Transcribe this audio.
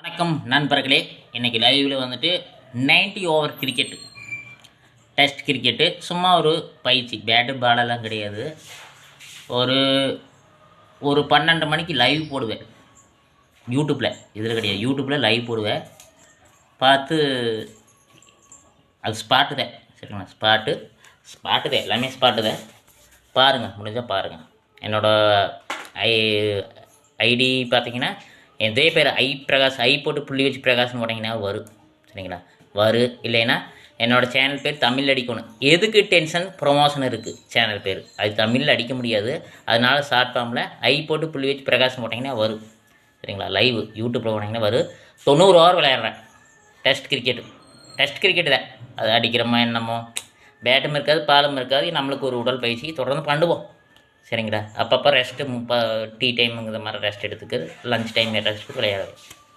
வணக்கம் நண்பர்களே இன்றைக்கி லைவில் வந்துட்டு 90 ஓவர் கிரிக்கெட்டு டெஸ்ட் கிரிக்கெட்டு சும்மா ஒரு பயிற்சி பேட்டு பாலெல்லாம் கிடையாது. ஒரு ஒரு பன்னெண்டு மணிக்கு லைவ் போடுவேன். யூடியூப்பில் இதில் கிடையாது. யூடியூப்பில் லைவ் போடுவேன். பார்த்து அது ஸ்பாட்டு தான் சரிங்களா? ஸ்பாட்டு ஸ்பாட்டு தான் எல்லாமே ஸ்பாட்டு தான் பாருங்கள் முடிஞ்சால் பாருங்கள் என்னோடய ஐ ஐடி பார்த்தீங்கன்னா இதே பேர் ஐ பிரகாஷ் ஐ போட்டு புள்ளி வச்சு பிரகாஷ்னு போட்டிங்கன்னா வரும் சரிங்களா? வரும் இல்லைன்னா என்னோடய சேனல் பேர் தமிழ் அடிக்கணும். எதுக்கு டென்ஷன் ப்ரொமோஷன் இருக்குது சேனல் பேர். அது தமிழில் அடிக்க முடியாது. அதனால் ஷார்ட் ஃபார்மில் ஐ போட்டு புள்ளி வச்சு பிரகாஷ்னு போட்டிங்கன்னா வரும் சரிங்களா? லைவ் யூடியூப்பில் போனீங்கன்னா வரும் தொண்ணூறு ஓவர் விளையாடுறேன். டெஸ்ட் கிரிக்கெட்டு டெஸ்ட் கிரிக்கெட்டு தான். அது அடிக்கிறோமா என்னமோ. பேட்டும் இருக்காது பாலும் இருக்காது நம்மளுக்கு ஒரு உடல் பயிற்சி தொடர்ந்து பண்ணுவோம். சரிங்களா? அப்பப்போ ரெஸ்ட்டு முப்ப டீ டைமுங்கிற மாதிரி ரெஸ்ட் எடுத்துக்கு லஞ்ச் டைம் ரெஸ்ட்டு எடுத்து